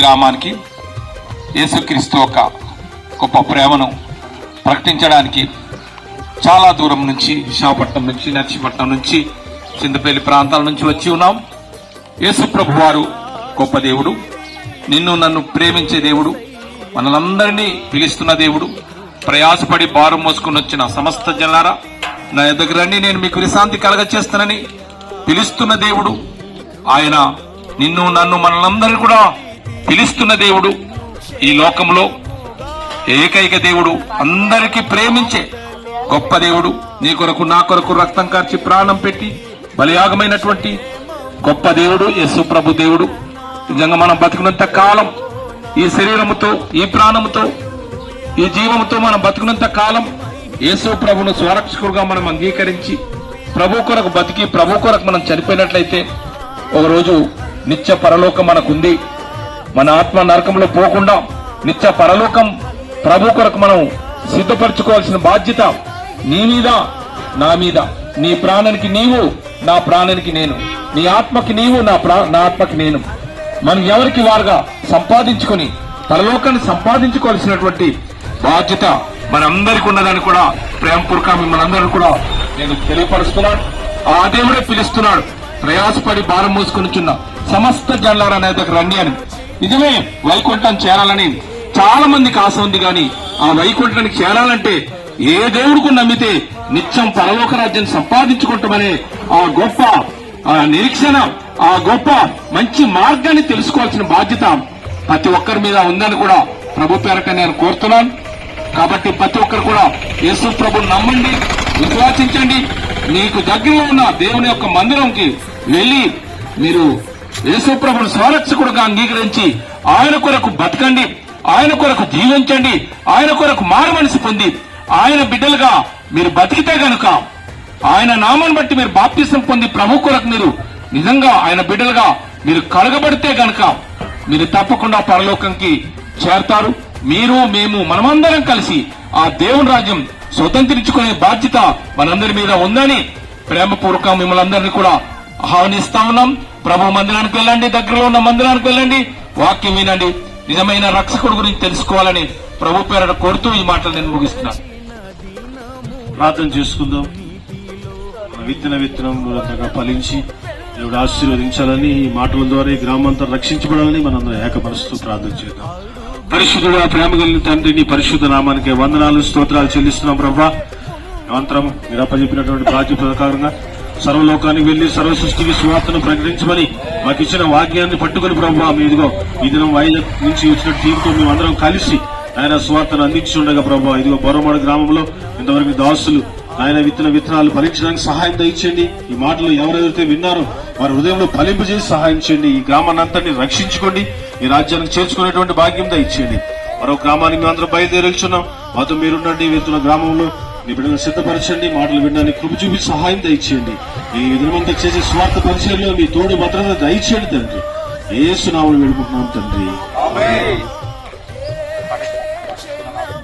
గ్రామానికి యేసుక్రీస్తు యొక్క గొప్ప ప్రేమను ప్రకటించడానికి చాలా దూరం నుంచి విశాఖపట్నం నుంచి నర్సీపట్నం నుంచి చింతపల్లి ప్రాంతాల నుంచి వచ్చి ఉన్నాం. యేసు ప్రభు వారు గొప్ప దేవుడు. నిన్ను నన్ను ప్రేమించే దేవుడు. మనలందరినీ పిలుస్తున్న దేవుడు. ప్రయాసపడి భారం మోసుకుని వచ్చిన సమస్త జనారా నా దగ్గరండి నేను మీకు విశ్రాంతి కలగచేస్తానని పిలుస్తున్న దేవుడు. ఆయన నిన్ను నన్ను మనలందరినీ కూడా పిలుస్తున్న దేవుడు ఈ లోకంలో ఏకైక దేవుడు అందరికీ ప్రేమించే గొప్ప దేవుడు నీ కొరకు నా కొరకు రక్తం కార్చి ప్రాణం పెట్టి బలియాగమైనటువంటి గొప్ప దేవుడు యేసు ప్రభు దేవుడు. నిజంగా మనం బతుకున్నంత కాలం ఈ శరీరముతో ఈ ప్రాణముతో ఈ జీవముతో మనం బతుకున్నంత కాలం యేసు ప్రభును స్వరక్షకుడుగా మనం అంగీకరించి ప్రభు కొరకు బతికి ప్రభు కొరకు మనం చనిపోయినట్లయితే ఒకరోజు నిత్య పరలోకం మనకుంది. మన ఆత్మ నరకంలో పోకుండా నిత్య పరలోకం ప్రభు కొరకు మనం సిద్ధపరచుకోవాల్సిన బాధ్యత నీ మీద నా మీద. నీ ప్రాణానికి నీవు నా ప్రాణానికి నేను. నీ ఆత్మకి నీవు నా ప్రా నా ఆత్మకి నేను. మనం ఎవరికి వారుగా సంపాదించుకొని పరలోకాన్ని సంపాదించుకోవాల్సినటువంటి బాధ్యత మనందరికి ఉన్నదని కూడా ప్రేమపూర్వక మిమ్మల్ని కూడా నేను తెలియపరుస్తున్నాను. ఆ దేవుడే పిలుస్తున్నాడు. ప్రయాసపడి భారం మోసుకొనిచున్న సమస్త జల్లారా నా దగ్గర రండి అని. నిజమే వైకుంఠం చేరాలని చాలా మందికి ఆశ ఉంది కానీ ఆ వైకుంఠానికి చేరాలంటే ఏ దేవుడికి నమ్మితే నిత్యం పరలోక రాజ్యం సంపాదించుకుంటామనే ఆ గొప్ప ఆ నిరీక్షణ ఆ గొప్ప మంచి మార్గాన్ని తెలుసుకోవాల్సిన బాధ్యత ప్రతి ఒక్కరి మీద ఉందని కూడా ప్రభు పేరట నేను కోరుతున్నాను. కాబట్టి ప్రతి ఒక్కరు కూడా యేసు ప్రభు నమ్మండి విశ్వాసించండి. మీకు దగ్గరలో ఉన్న దేవుని యొక్క మందిరంకి వెళ్ళి మీరు యేసు ప్రభుని స్వరక్షకుడుగా అంగీకరించి ఆయన కొరకు బతకండి ఆయన కొరకు జీవించండి ఆయన కొరకు మారు మనసు పొంది ఆయన బిడ్డలుగా మీరు బతికితే గనుక ఆయన నామాన్ని బట్టి మీరు బాప్తిసం పొంది ప్రభు కొరకు మీరు నిజంగా ఆయన బిడ్డలుగా మీరు కలగబడితే గనుక మీరు తప్పకుండా పరలోకంకి చేరతారు. మీరు మేము మనమందరం కలిసి ఆ దేవుని రాజ్యం స్వతంత్రించుకునే బాధ్యత మనందరి మీద ఉందని ప్రేమపూర్వకం మిమ్మల్ని అందరినీ కూడా ఆహ్వానిస్తా ఉన్నాం ప్రభు మందిరానికి వెళ్ళండి దగ్గరలో ఉన్న మందిరానికి వెళ్ళండి. వాక్యం వినండి. నిజమైన రక్షకుడు గురించి తెలుసుకోవాలని ప్రభు పేరట కోరుతూ ఈ మాటలు నేను ముగిస్తున్నాను ప్రార్థన చేసుకుందాం. విత్తన విత్తనం మూలంగా ఫలించి దేవుడు ఆశీర్వదించాలని ఈ మాటల ద్వారా ఈ గ్రామంతా రక్షించబడాలని మనందరం ఏకపరుస్తూ ప్రార్థన చేద్దాం. పరిశుద్ధుడా ప్రేమ కలిగిన తండ్రి నీ పరిశుద్ధ నామానికి వందనాలు స్తోత్రాలు చెల్లిస్తున్నాం ప్రభా. అనంతరం మీరు అప్పచెప్పినటువంటి బాధ్యత ప్రకారంగా సర్వలోకానికి వెళ్ళి సర్వ సృష్టికి సువార్తను ప్రకటించమని మాకు ఇచ్చిన వాక్యాన్ని పట్టుకుని ప్రభావ మీదుగో ఈ దినం వైజాగ్ నుంచి వచ్చిన టీంతో మేము అందరం కలిసి ఆయన స్వార్థను అందించి ఉండగా ప్రభావ ఇదిగో బొరమాడు గ్రామంలో ఇంతవరకు దాసులు ఆయన విత్తన విత్తనాలు ఫలించడానికి సహాయం దయచేయండి. ఈ మాటలు ఎవరెవరైతే విన్నారో వారి హృదయంలో ఫలింపు చేసి సహాయం చేయండి. ఈ గ్రామాన్ని అంతటిని రక్షించుకోండి. ఈ రాజ్యానికి చేర్చుకునేటువంటి భాగ్యం దయచేయండి. మరో గ్రామానికి మేము అందరం బయలుదేరుచున్నాం మాతో మీరుండండి. వెళ్తున్న గ్రామంలో మీ బిడ్డలను సిద్ధపరచండి మాటలు వినడానికి కృప చూపి సహాయం దయచేయండి. ఈ దినమంతా చేసే స్వార్థ పరిచయంలో మీ తోడు భద్రత దయచేయండి తండ్రి. ఏసునామలు వేడుకుంటున్నాం తండ్రి.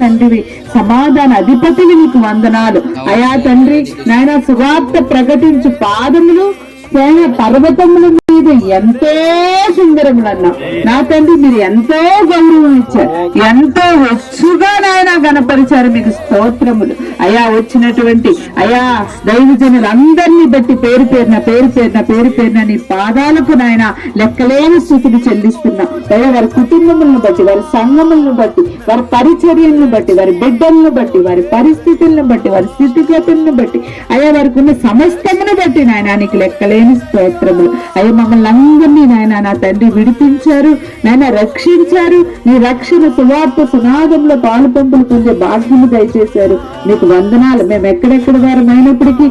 తండ్రివి సమాధాన అధిపతివి నీకు వందనాలు. అయా తండ్రి నాయన సువార్త ప్రకటించు పాదములు సేన పర్వతముల మీద ఎంతో సుందరములన్నా. నా తండ్రి మీరు ఎంతో గౌరవం ఇచ్చారు. ఎంతో వచ్చుగా నాయన గణపరిచారు మీకు స్తోత్రములు. అయా వచ్చినటువంటి అయా దైవజనులు అందరినీ బట్టి పేరు పేరున పేరు పేరున పేరు పేరున నీ పాదాలకు నాయన లెక్కలేని స్థితిని చెల్లిస్తున్నా. అయ్యా వారి కుటుంబములను బట్టి వారి సంఘములను బట్టి వారి పరిచర్యలను బట్టి వారి బిడ్డలను బట్టి వారి పరిస్థితులను బట్టి వారి స్థితిగతులను బట్టి అయ్యా వారికి ఉన్న సమస్తమును బట్టి నాయన నీకు లెక్కలేని స్తోత్రములు. అయ్యా మమ్మల్ని అందరినీ నాయన నా తండ్రి విడిపించారు. నాయన రక్షించారు. నీ రక్షణ సువార్త సునాదంలో పాలు పంపులు పొందే భాగ్యము దయచేశారు. నీకు వందనాలు. మేము ఎక్కడెక్కడ వారం అయినప్పటికీ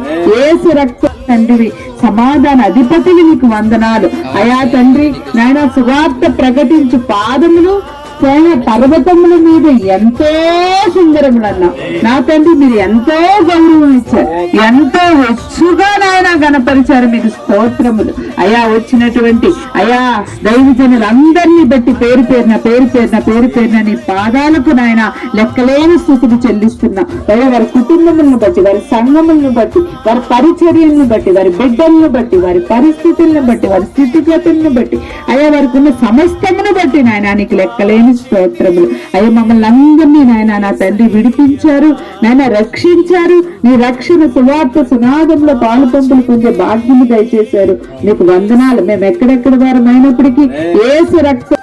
ఏసు రక్త తండ్రివి సమాధాన అధిపతివి నీకు వందనాలు. అయా తండ్రి నాయన సువార్త ప్రకటించు పాదములు స్నేహ పర్వతముల మీద ఎంతో సుందరములన్నా. నా తండ్రి మీరు ఎంతో గౌరవం ఇచ్చారు. ఎంతో హెచ్చుగా నాయన గణపరిచారు మీకు స్తోత్రములు. అయా వచ్చినటువంటి అయా దైవజనులందరినీ బట్టి పేరు పేరున పేరు పేరున పేరు పేరున నీ పాదాలకు నాయన లెక్కలేని స్థుతులు చెల్లిస్తున్నా. అయ్యా వారి కుటుంబములను బట్టి వారి సంఘములను బట్టి వారి పరిచర్యలను బట్టి వారి బిడ్డలను బట్టి వారి పరిస్థితులను బట్టి వారి స్థితిగతులను బట్టి. అయ్యా వారికి ఉన్న సమస్తమును బట్టి నాయన నీకు లెక్కలేని స్తోత్రములు. అయ్యా మమ్మల్ని అందరినీ నాయన నా తండ్రి విడిపించారు నాయన రక్షించారు. నీ రక్షణ సువార్త సునాదంలో పాలు పంపులు పొందే భాగ్యము దయచేశారు. నీకు వందనాలు. మేము ఎక్కడెక్కడ వారం అయినప్పటికీ ఏసు రక్త